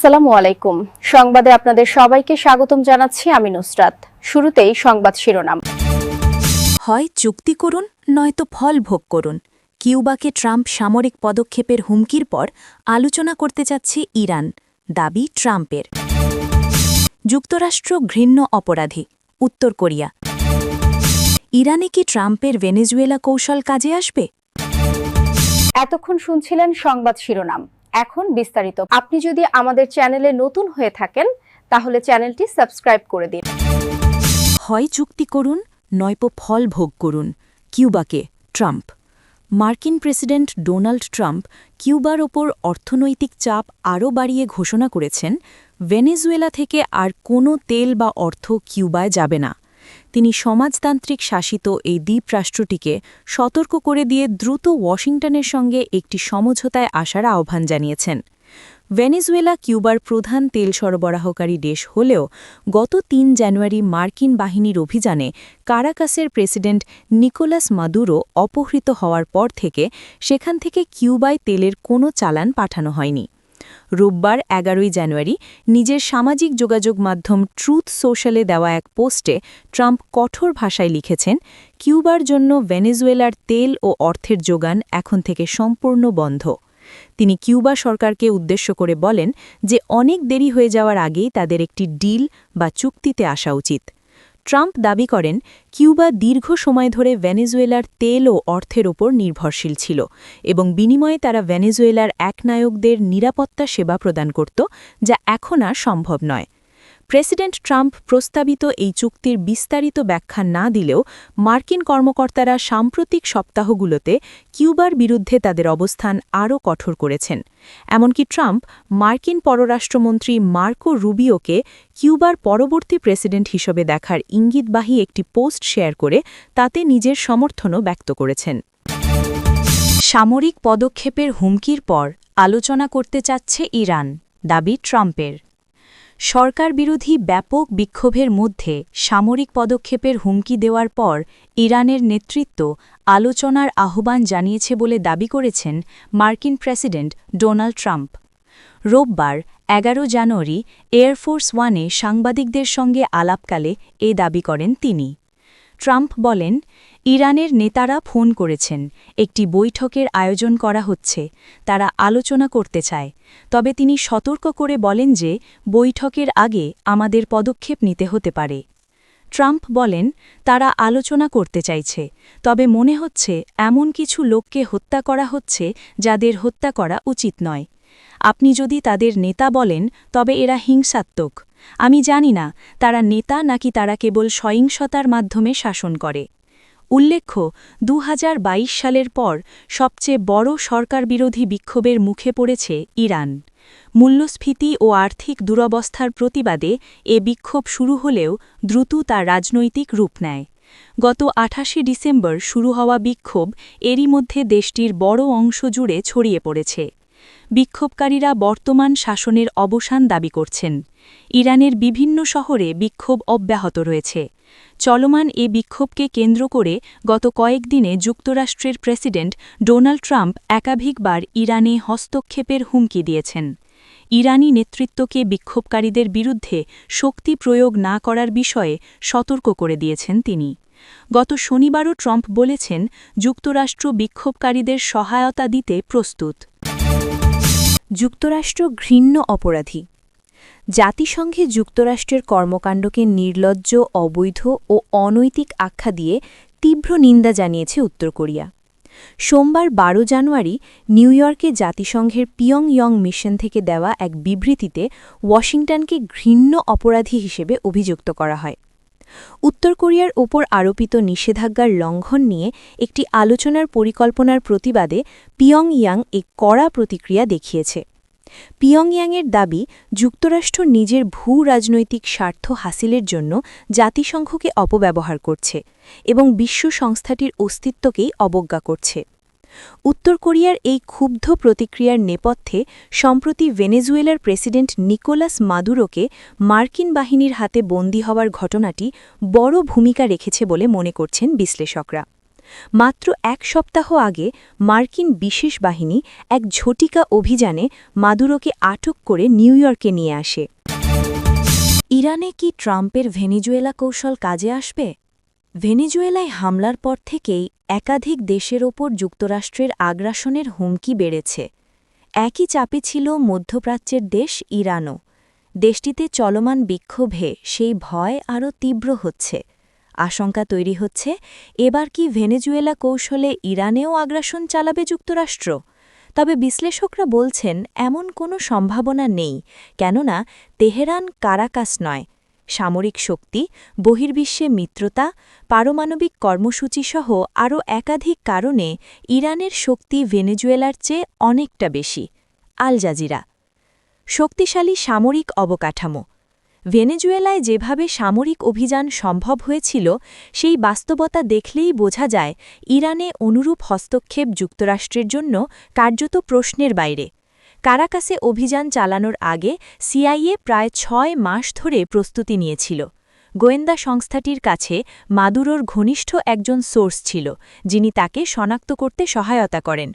আসসালামু আলাইকুম। সংবাদে আপনাদের সবাইকে স্বাগতম জানাচ্ছি আমি নুসরাত। শুরুতেই সংবাদ শিরোনাম। হয় চুক্তি করুন নয়তো ফল ভোগ করুন। কিউবাকে ট্রাম্প সামরিক পদক্ষেপের হুমকির পর আলোচনা করতে চাচ্ছে ইরান দাবি ট্রাম্পের। যুক্তরাষ্ট্র ঘৃণ্য অপরাধী উত্তর কোরিয়া। ইরানে কি ট্রাম্পের ভেনেজুয়েলা কৌশল কাজে আসবে? এতক্ষণ শুনছিলেন সংবাদ শিরোনাম। এখন বিস্তারিত। আপনি যদি আমাদের চ্যানেলে নতুন হয়ে থাকেন, তাহলে চ্যানেলটি সাবস্ক্রাইব করে দিন। হয় চুক্তি করুন নয়পো ফল ভোগ করুন। কিউবাকে, ট্রাম্প। মার্কিন প্রেসিডেন্ট ডোনাল্ড ট্রাম্প কিউবার ওপর অর্থনৈতিক চাপ আরও বাড়িয়ে ঘোষণা করেছেন, ভেনেজুয়েলা থেকে আর কোনো তেল বা অর্থ কিউবায় যাবে না। তিনি সমাজতান্ত্রিক শাসিত এই দ্বীপরাষ্ট্রটিকে সতর্ক করে দিয়ে দ্রুত ওয়াশিংটনের সঙ্গে একটি সমঝোতায় আসার আহ্বান জানিয়েছেন। ভেনেজুয়েলা কিউবার প্রধান তেল সরবরাহকারী দেশ হলেও গত তিন জানুয়ারি মার্কিন বাহিনীর অভিযানে কারাকাসের প্রেসিডেন্ট নিকোলাস মাদুরো অপহৃত হওয়ার পর থেকে সেখান থেকে কিউবায় তেলের কোনো চালান পাঠানো হয়নি। রোববার এগারোই জানুয়ারি নিজের সামাজিক যোগাযোগ মাধ্যম ট্রুথ সোশ্যালে দেওয়া এক পোস্টে ট্রাম্প কঠোর ভাষায় লিখেছেন, কিউবার জন্য ভেনেজুয়েলার তেল ও অর্থের যোগান এখন থেকে সম্পূর্ণ বন্ধ। তিনি কিউবা সরকারকে উদ্দেশ্য করে বলেন যে অনেক দেরি হয়ে যাওয়ার আগেই তাদের একটি ডিল বা চুক্তিতে আসা উচিত। ট্রাম্প দাবি করেন, কিউবা দীর্ঘ সময় ধরে ভেনেজুয়েলার তেল ও অর্থের ওপর নির্ভরশীল ছিল এবং বিনিময়ে তারা ভেনেজুয়েলার একনায়কদের নিরাপত্তা সেবা প্রদান করত, যা এখন আর সম্ভব নয়। প্রেসিডেন্ট ট্রাম্প প্রস্তাবিত এই চুক্তির বিস্তারিত ব্যাখ্যা না দিলেও মার্কিন কর্মকর্তারা সাম্প্রতিক সপ্তাহগুলোতে কিউবার বিরুদ্ধে তাদের অবস্থান আরও কঠোর করেছেন। এমনকি ট্রাম্প মার্কিন পররাষ্ট্রমন্ত্রী মার্কো রুবিওকে কিউবার পরবর্তী প্রেসিডেন্ট হিসেবে দেখার ইঙ্গিতবাহী একটি পোস্ট শেয়ার করে তাতে নিজের সমর্থনও ব্যক্ত করেছেন। সামরিক পদক্ষেপের হুমকির পর আলোচনা করতে চাচ্ছে ইরান, দাবি ট্রাম্পের। সরকার বিরোধী ব্যাপক বিক্ষোভের মধ্যে সামরিক পদক্ষেপের হুমকি দেওয়ার পর ইরানের নেতৃত্ব আলোচনার আহ্বান জানিয়েছে বলে দাবি করেছেন মার্কিন প্রেসিডেন্ট ডোনাল্ড ট্রাম্প। রোববার এগারো জানুয়ারি এয়ারফোর্স ওয়ানে সাংবাদিকদের সঙ্গে আলাপকালে এ দাবি করেন তিনি। ট্রাম্প বলেন ইরানের নেতারা ফোন করেছেন, একটি বৈঠকের আয়োজন করা হচ্ছে, তারা আলোচনা করতে চায়। তবে তিনি সতর্ক করে বলেন যে, বৈঠকের আগে আমাদের পদক্ষেপ নিতে হতে পারে। ট্রাম্প বলেন, তারা আলোচনা করতে চাইছে, তবে মনে হচ্ছে এমন কিছু লোককে হত্যা করা হচ্ছে যাদের হত্যা করা উচিত নয়। আপনি যদি তাদের নেতা বলেন, তবে এরা হিংসাত্মক। আমি জানি না, তারা নেতা নাকি তারা কেবল সহিংসতার মাধ্যমে শাসন করে। উল্লেখ্য দু হাজার বাইশ সালের পর সবচেয়ে বড় সরকারবিরোধী বিক্ষোভের মুখে পড়েছে ইরান। মূল্যস্ফীতি ও আর্থিক দুরবস্থার প্রতিবাদে এ বিক্ষোভ শুরু হলেও দ্রুত তা রাজনৈতিক রূপ নেয়। গত আঠাশে ডিসেম্বর শুরু হওয়া বিক্ষোভ এরই মধ্যে দেশটির বড় অংশ জুড়ে ছড়িয়ে পড়েছে। বিক্ষোভকারীরা বর্তমান শাসনের অবসান দাবি করছেন। ইরানের বিভিন্ন শহরে বিক্ষোভ অব্যাহত রয়েছে। চলমান এ বিক্ষোভকে কেন্দ্র করে গত কয়েকদিনে যুক্তরাষ্ট্রের প্রেসিডেন্ট ডোনাল্ড ট্রাম্প একাধিকবার ইরানে হস্তক্ষেপের হুমকি দিয়েছেন। ইরানি নেতৃত্বকে বিক্ষোভকারীদের বিরুদ্ধে শক্তি প্রয়োগ না করার বিষয়ে সতর্ক করে দিয়েছেন তিনি। গত শনিবারও ট্রাম্প বলেছেন, যুক্তরাষ্ট্র বিক্ষোভকারীদের সহায়তা দিতে প্রস্তুত। যুক্তরাষ্ট্র ঘৃণ্য অপরাধী। জাতিসংঘে যুক্তরাষ্ট্রের কর্মকাণ্ডকে নির্লজ্জ, অবৈধ ও অনৈতিক আখ্যা দিয়ে তীব্র নিন্দা জানিয়েছে উত্তর কোরিয়া। সোমবার বারো জানুয়ারি নিউ ইয়র্কে জাতিসংঘের পিয়ং ইয়ং মিশন থেকে দেওয়া এক বিবৃতিতে ওয়াশিংটনকে ঘৃণ্য অপরাধী হিসেবে অভিযুক্ত করা হয়। উত্তর কোরিয়ার ওপর আরোপিত নিষেধাজ্ঞার লঙ্ঘন নিয়ে একটি আলোচনার পরিকল্পনার প্রতিবাদে পিয়ং ইয়াং এক কড়া প্রতিক্রিয়া দেখিয়েছে। পিয়ংয়াংয়ের দাবি, যুক্তরাষ্ট্র নিজের ভূ রাজনৈতিক স্বার্থ হাসিলের জন্য জাতিসংঘকে অপব্যবহার করছে এবং বিশ্ব সংস্থাটির অস্তিত্বকেই অবজ্ঞা করছে। উত্তর কোরিয়ার এই ক্ষুব্ধ প্রতিক্রিয়ার নেপথ্যে, সম্প্রতি ভেনেজুয়েলার প্রেসিডেন্ট নিকোলাস মাদুরোকে মার্কিন বাহিনীর হাতে বন্দী হওয়ার ঘটনাটি বড় ভূমিকা রেখেছে বলে মনে করছেন বিশ্লেষকরা। মাত্র এক সপ্তাহ আগে মার্কিন বিশেষ বাহিনী এক ঝটিকা অভিযানে মাদুরোকে আটক করে নিউ ইয়র্কে নিয়ে আসে। ইরানে কি ট্রাম্পের ভেনিজুয়েলা কৌশল কাজে আসবে? ভেনিজুয়েলায় হামলার পর থেকেই একাধিক দেশের ওপর যুক্তরাষ্ট্রের আগ্রাসনের হুমকি বেড়েছে। একই চাপে ছিল মধ্যপ্রাচ্যের দেশ ইরানও। দেশটিতে চলমান বিক্ষোভে সেই ভয় আরও তীব্র হচ্ছে। আশঙ্কা তৈরি হচ্ছে, এবার কি ভেনেজুয়েলা কৌশলে ইরানেও আগ্রাসন চালাবে যুক্তরাষ্ট্র? তবে বিশ্লেষকরা বলছেন, এমন কোনো সম্ভাবনা নেই, কেননা তেহরান কারাকাস নয়। সামরিক শক্তি, বহির্বিশ্বে মিত্রতা, পারমাণবিক কর্মসূচিসহ আরও একাধিক কারণে ইরানের শক্তি ভেনেজুয়েলার চেয়ে অনেকটা বেশি। Al Jazeera. শক্তিশালী সামরিক অবকাঠামো। ভেনেজুয়েলায় যেভাবে সামরিক অভিযান সম্ভব হয়েছিল, সেই বাস্তবতা দেখলেই বোঝা যায় ইরানে অনুরূপ হস্তক্ষেপ যুক্তরাষ্ট্রের জন্য কার্যত প্রশ্নের বাইরে। কারাকাসে অভিযান চালানোর আগে সিআইএ প্রায় ছয় মাস ধরে প্রস্তুতি নিয়েছিল। গোয়েন্দা সংস্থাটির কাছে মাদুরোর ঘনিষ্ঠ একজন সোর্স ছিল, যিনি তাকে শনাক্ত করতে সহায়তা করেন।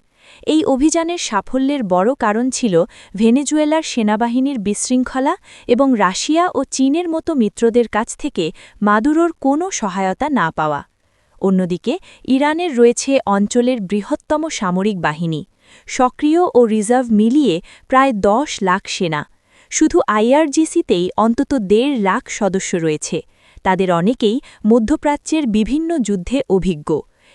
এই অভিযানের সাফল্যের বড় কারণ ছিল ভেনেজুয়েলার সেনাবাহিনীর বিশৃঙ্খলা এবং রাশিয়া ও চীনের মতো মিত্রদের কাছ থেকে মাদুরোর কোনো সহায়তা না পাওয়া। অন্যদিকে, ইরানের রয়েছে অঞ্চলের বৃহত্তম সামরিক বাহিনী। সক্রিয় ও রিজার্ভ মিলিয়ে প্রায় দশ লাখ সেনা। শুধু আইআরজিসিতেই অন্তত দেড় লাখ সদস্য রয়েছে। তাদের অনেকেই মধ্যপ্রাচ্যের বিভিন্ন যুদ্ধে অভিজ্ঞ।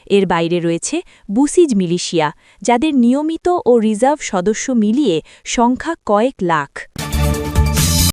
এর বাইরে রয়েছে বুসিজ মিলিশিয়া, যাদের নিয়মিত ও রিজার্ভ সদস্য মিলিয়ে সংখ্যা কয়েক লাখ।